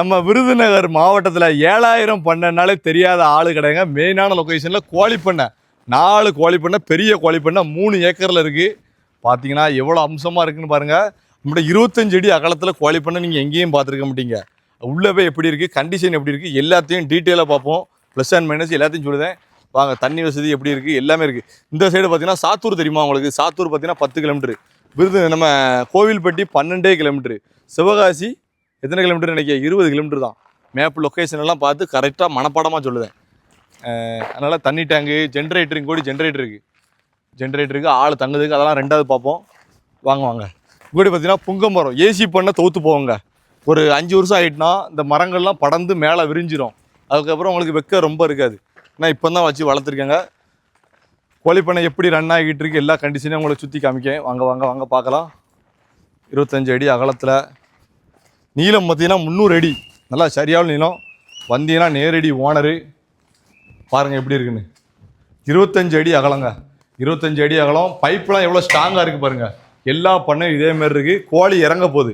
நம்ம விருதுநகர் மாவட்டத்தில் ஏழாயிரம் பண்ணனாலே தெரியாத ஆள் கிடையாங்க. மெயினான லொக்கேஷனில் கோழி பண்ணை நாலு கோழி பண்ணை பெரிய கோழி பண்ணை மூணு ஏக்கரில் இருக்குது பார்த்தீங்கன்னா எவ்வளோ அம்சமாக இருக்குன்னு பாருங்கள் நம்மளோட இருபத்தஞ்சு அடி அகலத்தில் கோழி பண்ணை நீங்கள் எங்கேயும் பார்த்துருக்க மாட்டீங்க. உள்ளே போய் எப்படி இருக்குது கண்டிஷன் எப்படி இருக்குது எல்லாத்தையும் டீட்டெயிலாக பார்ப்போம். ப்ளஸ் அண்ட் மைனஸ் எல்லாத்தையும் சொல்லுதேன். வாங்க தண்ணி வசதி எப்படி இருக்குது எல்லாமே இருக்குது இந்த சைடு பார்த்தீங்கன்னா சாத்தூர் தெரியுமா உங்களுக்கு? சாத்தூர் பார்த்தீங்கன்னா பத்து கிலோமீட்டரு விருது நம்ம கோவில்பட்டி பன்னெண்டே கிலோமீட்டரு சிவகாசி எத்தனை கிலோமீட்டர் நினைக்க இருபது கிலோமீட்டர் தான். மேப் லொக்கேஷன் எல்லாம் பார்த்து கரெக்டாக மனப்பாடமாக சொல்லுதேன். அதனால் தண்ணி டேங்கு ஜென்ரேட்டரிங் கூட ஜென்ரேட்டர் இருக்குது ஜென்ரேட்டருக்கு ஆள் தங்குதுக்கு அதெல்லாம் ரெண்டாவது பார்ப்போம். வாங்க வாங்க. இப்படி பார்த்தீங்கன்னா புங்க மரம். ஏசி பண்ண தோற்று போவாங்க. ஒரு அஞ்சு வருஷம் ஆகிட்டுனா இந்த மரங்கள்லாம் படர்ந்து மேலே விரிஞ்சிடும் அதுக்கப்புறம் உங்களுக்கு வெக்க ரொம்ப இருக்காது. நான் இப்போ தான் வச்சு வளர்த்துருக்கேங்க. கோழி பண்ணை எப்படி ரன் ஆகிட்டு இருக்கு எல்லா கண்டிஷனையும் உங்களை சுற்றி காமிக்கேன் வாங்க வாங்க வாங்க பார்க்கலாம். இருபத்தஞ்சு அடி அகலத்தில் நீளம் பார்த்தீங்கன்னா முந்நூறு அடி. நல்லா சரியான நீளம். வந்தீங்கன்னா நேரடி ஓனரு. பாருங்கள் எப்படி இருக்குன்னு. இருபத்தஞ்சு அடி அகலங்க. இருபத்தஞ்சு அடி அகலம். பைப்லாம் எவ்வளோ ஸ்ட்ராங்காக இருக்குது பாருங்கள் எல்லா பண்ணையும் இதே மாதிரி இருக்குது கோழி இறங்க போகுது.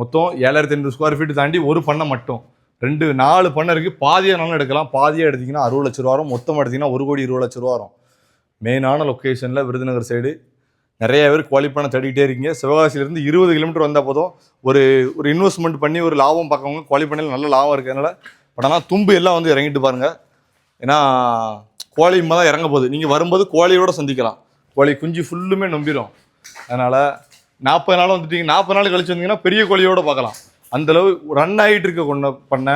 மொத்தம் ஏழாயிரத்தி ஐநூறு ஸ்கொயர் ஃபீட் தாண்டி ஒரு பண்ணை மட்டும். ரெண்டு நாலு பண்ணை இருக்குது பாதியானாலும் எடுக்கலாம். பாதியாக எடுத்தீங்கன்னா அறுபது லட்ச ரூபா வரும். மொத்தம் எடுத்திங்கன்னா ஒரு கோடி இருபது லட்ச ரூபா வரும். மெயினான லொக்கேஷனில் விருதுநகர் சைடு நிறைய பேர் கோழி தேடிக்கிட்டே இருக்கீங்க. சிவகாசியிலேருந்து இருபது கிலோமீட்டர் வந்தால் போதும். ஒரு ஒரு இன்வெஸ்ட்மெண்ட் பண்ணி ஒரு லாபம் பார்க்கவங்க கோழி பண்ணையில் நல்ல லாபம் இருக்கிறதுனால பட் ஆனால் தும்பு எல்லாம் வந்து இறங்கிட்டு பாருங்கள் ஏன்னா கோழி தான் இறங்க போகுது. நீங்கள் வரும்போது கோழியோட சந்திக்கலாம். கோழி குஞ்சு ஃபுல்லுமே நம்பிடும் அதனால் நாற்பது நாள் வந்துட்டீங்க நாற்பது நாள் கழிச்சு வந்தீங்கன்னா பெரிய கோழியோட பார்க்கலாம். அந்தளவு ரன் ஆகிட்டு இருக்க கொண்ட பண்ண.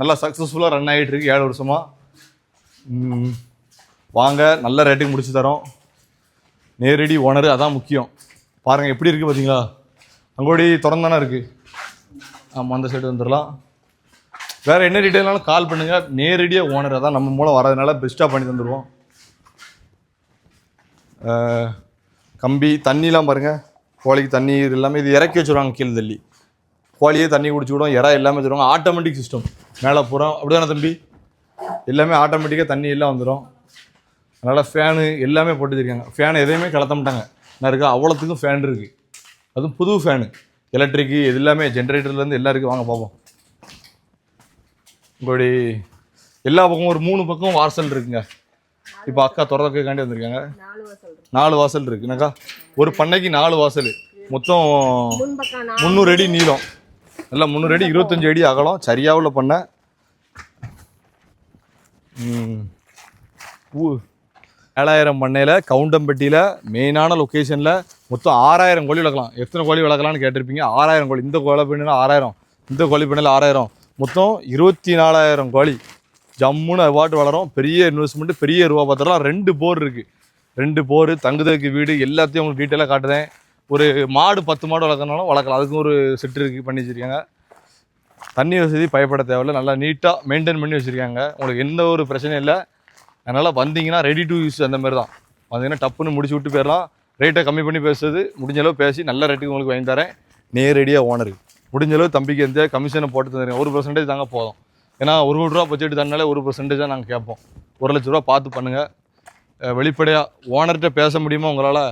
நல்லா சக்ஸஸ்ஃபுல்லாக ரன் ஆகிட்டு இருக்கு. ஏழு வருஷமாக வாங்க நல்ல ரேட்டுக்கு முடிச்சு தரோம். நேரடி ஓனர் அதான் முக்கியம். பாருங்கள் எப்படி இருக்குது பார்த்தீங்களா அங்கோடி திறந்தானே இருக்குது ஆமாம் அந்த சைடு வந்துடலாம் வேறு என்ன டீட்டெயில்னாலும் கால் பண்ணுங்கள் நேரடியாக ஓனர் அதான் நம்ம மூலம் வரதுனால பெஸ்ட்டாக பண்ணி தந்துடுவோம் கம்பி தண்ணிலாம் பாருங்கள் கோழிக்கு தண்ணி இது எல்லாமே இது இறக்கி வச்சுருவாங்க கீழே தள்ளி. கோழியே தண்ணி குடிச்சு விடும் இறா எல்லாமே வச்சுருவாங்க. ஆட்டோமேட்டிக் சிஸ்டம் மேலே பூரா அப்படிதானே தம்பி? எல்லாமே ஆட்டோமேட்டிக்காக தண்ணி எல்லாம் வந்துடும் அதனால் ஃபேனு எல்லாமே போட்டு வச்சிருக்காங்க ஃபேன் எதையுமே கலத்த மாட்டாங்க. என்ன இருக்கா அவ்வளோத்துக்கும் ஃபேன் இருக்குது அதுவும் புது ஃபேனு எலக்ட்ரிக்கு இது எல்லாமே ஜென்ரேட்டர்லேருந்து எல்லாம் இருக்குது வாங்க பார்ப்போம் இப்படி எல்லா பக்கமும் ஒரு மூணு பக்கம் வாசல் இருக்குங்க. இப்போ அக்கா திறக்கிறக்காண்டி வந்திருக்காங்க. நாலு வாசல் இருக்கு. நாலு வாசல் இருக்கு. என்னக்கா? ஒரு பண்ணைக்கு நாலு வாசல். மொத்தம் முந்நூறு அடி நீளம். நல்லா முந்நூறு அடி இருபத்தஞ்சு அடி அகலம். சரியா உள்ள பண்ணை. ம். ஏழாயிரம் பண்ணையில் கவுண்டம்பட்டியில் மெயினான லொக்கேஷனில் மொத்தம் ஆறாயிரம் கோழி வளர்க்கலாம். எத்தனை கோழி வளர்க்கலாம்னு கேட்டிருப்பீங்க? ஆறாயிரம் கோழி. இந்த கோழி பண்ணையில் ஆறாயிரம். இந்த கோழி பண்ணையில் ஆறாயிரம். மொத்தம் இருபத்தி நாலாயிரம் கோழி. ஜம்முன்னு அது பாட்டு வளரும். பெரிய இன்வெஸ்ட்மெண்ட்டு பெரிய ரூபா பார்த்துலாம் ரெண்டு போர் இருக்குது ரெண்டு போர் தங்குதற்கு வீடு எல்லாத்தையும் உங்களுக்கு டீட்டெயிலாக காட்டுறேன். ஒரு மாடு பத்து மாடு வளர்க்கறனாலும் வளர்க்கலாம். அதுக்கும் ஒரு செட்டு இருக்குது பண்ணி வச்சுருக்காங்க. தண்ணி வசதி பயப்பட தேவையில்ல. நல்லா நீட்டாக மெயின்டைன் பண்ணி வச்சுருக்காங்க. உங்களுக்கு எந்த ஒரு பிரச்சனையும் இல்லை. அதனால் வந்தீங்கன்னா ரெடி டு யூஸ் அந்த மாதிரி தான் வந்தீங்கன்னா டப்புன்னு முடிச்சு விட்டு போயிடலாம் ரேட்டை கம்மி பண்ணி பேசுறது. முடிஞ்ச அளவு பேசி நல்ல ரேட்டுக்கு உங்களுக்கு வாங்கி தரேன். நேரடியாக ஓனரு முடிஞ்சளவு தம்பிக்கு எந்த கமிஷனை போட்டு தந்துருங்க. ஒரு பர்சன்டேஜ் தாங்க போதும். ஏன்னா ஒரு கோடி ரூபா பட்ஜெட் தந்தாலே ஒரு பர்சன்டேஜாக நாங்கள் கேட்போம். ஒரு லட்ச ரூபா பார்த்து பண்ணுங்கள் வெளிப்படையாக ஓனர்கிட்ட பேச முடியுமா உங்களால்?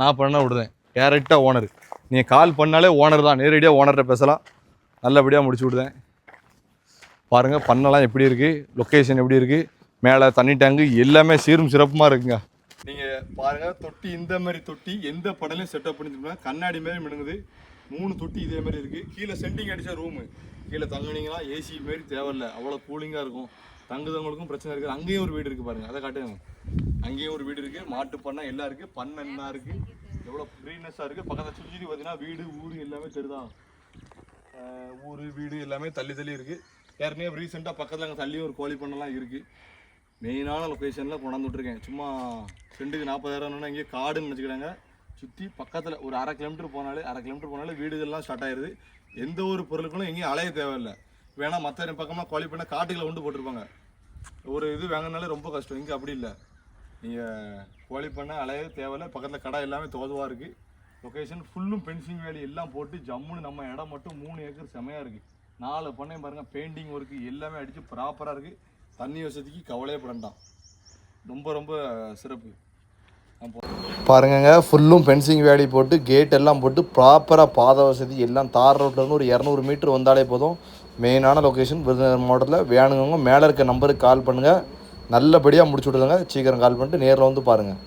நான் பண்ண விடுதேன் டேரெக்டாக ஓனர் நீங்கள் கால் பண்ணாலே ஓனர் தான். நேரடியாக ஓனர்கிட்ட பேசலாம். நல்லபடியாக முடிச்சு விடுதேன் பாருங்கள் பண்ணலாம் எப்படி இருக்குது லொக்கேஷன் எப்படி இருக்குது மேலே தண்ணி டேங்கு எல்லாமே சீரும் சிறப்புமாக இருக்குங்க. நீங்கள் பாருங்கள் தொட்டி இந்த மாதிரி தொட்டி எந்த படலையும் செட்டப் பண்ணிருக்கோம் கண்ணாடி மாதிரி மினுங்குது. மூணு தொட்டி இதே மாதிரி இருக்குது கீழே சென்டிங் அடிச்ச ரூமு கீழே தங்குனீங்கன்னா ஏசி மாரி தேவையில்லை. அவ்வளோ கூலிங்காக இருக்கும். தங்குதவங்களுக்கும் பிரச்சனை இருக்குது. அங்கேயும் ஒரு வீடு இருக்குது பாருங்கள் அதை காட்டுங்க. அங்கேயும் ஒரு வீடு இருக்குது மாட்டு பண்ணை எல்லாம் இருக்குது பண்ணை என்ன இருக்குது எவ்வளோ க்ரீன்னஸாக இருக்குது பக்கத்தில் சுற்றி பார்த்தீங்கன்னா வீடு ஊர் எல்லாமே தெரிதான் ஊர் வீடு எல்லாமே தள்ளி தள்ளி இருக்குது ஏற்கனவே ரீசெண்டாக பக்கத்தில் அங்கே தள்ளி ஒரு கோழி பண்ணலாம் இருக்குது மெயினான லொக்கேஷனில் கொண்டாந்து விட்ருக்கேன் சும்மா செண்டுக்கு நாற்பதாயிரம்னா இங்கே காடுன்னு நினச்சிக்கிறாங்க. சுற்றி பக்கத்தில் ஒரு அரை கிலோமீட்டர் போனாலே அரை கிலோமீட்டர் போனாலே வீடுகள்லாம் ஸ்டார்ட் ஆயிடுது எந்த ஒரு பொருளுக்கும் எங்கேயும் அலைய தேவையில்லை. வேணால் மற்ற பக்கமாக குவாலி பண்ண காட்டுகளை கொண்டு போட்டிருப்பாங்க. ஒரு இது வாங்கினாலே ரொம்ப கஷ்டம். இங்கே அப்படி இல்லை. நீங்கள் கோழி பண்ண அலைய தேவையில்லை. பக்கத்தில் கடை எல்லாமே தோதுவாக இருக்குது லொக்கேஷன் ஃபுல்லும் பென்சிங் வேலி எல்லாம் போட்டு ஜம்முன்னு நம்ம இடம் மட்டும் மூணு ஏக்கர் செமையாக இருக்குது நாலு பண்ணையும் பாருங்கள் பெயிண்டிங் ஒர்க்கு எல்லாமே அடித்து ப்ராப்பராக இருக்குது தண்ணி வசதிக்கு கவலையே படண்டாம். ரொம்ப ரொம்ப சிறப்பு. பாருங்கங்க ஃபுல்லும் பென்சிங் வேலி போட்டு கேட் எல்லாம் போட்டு ப்ராப்பராக பாதை வசதி எல்லாம் தார் ரோட்லேருந்து ஒரு இரநூறு மீட்ரு வந்தாலே போதும். மெயினான லொக்கேஷன் விருதுநகர் மாவட்டத்தில். வேணுங்கவங்க மேலே இருக்க நம்பருக்கு கால் பண்ணுங்கள் நல்லபடியாக முடிச்சு விடுதுங்க சீக்கிரம் கால் பண்ணிட்டு நேரில் வந்து பாருங்கள்